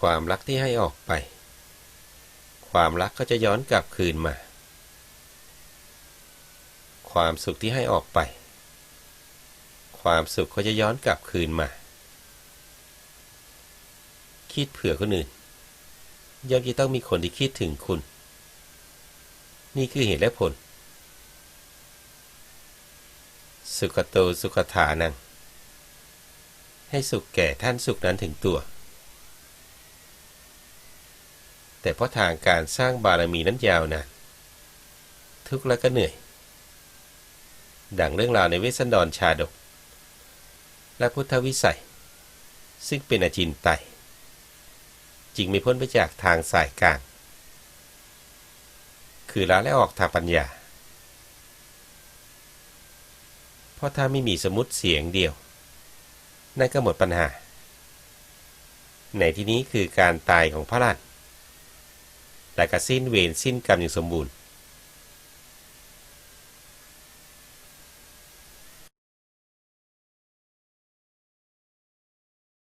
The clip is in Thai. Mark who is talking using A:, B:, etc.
A: ความรักที่ให้ออกไป ความรักก็จะย้อนกลับคืนมา ความสุขที่ให้ออกไป ความสุขก็จะย้อนกลับคืนมา คิดเผื่อคนอื่นย่อมจะต้องมีคนที่คิดถึงคุณ นี่คือเหตุและผล สุขโตสุขฐานัง ให้สุขแก่ท่านสุขนั้นถึงตัว แต่เพราะทางการสร้างบารมีนั้นยาวนานทุกข์และก็เหนื่อย ดังเรื่องราวในเวสสันดรชาดก และพุทธวิสัย ซึ่งเป็นอาจินไตจึงไม่พ้นไปจากทางสายกลาง คือละและออกทางปัญญา เพราะถ้าไม่มีสมมติเสียงเดียว นั่นก็หมดปัญหา ในที่นี้คือการตายของพระราช และก็สิ้นเวรสิ้นกรรมอย่างสมบูรณ์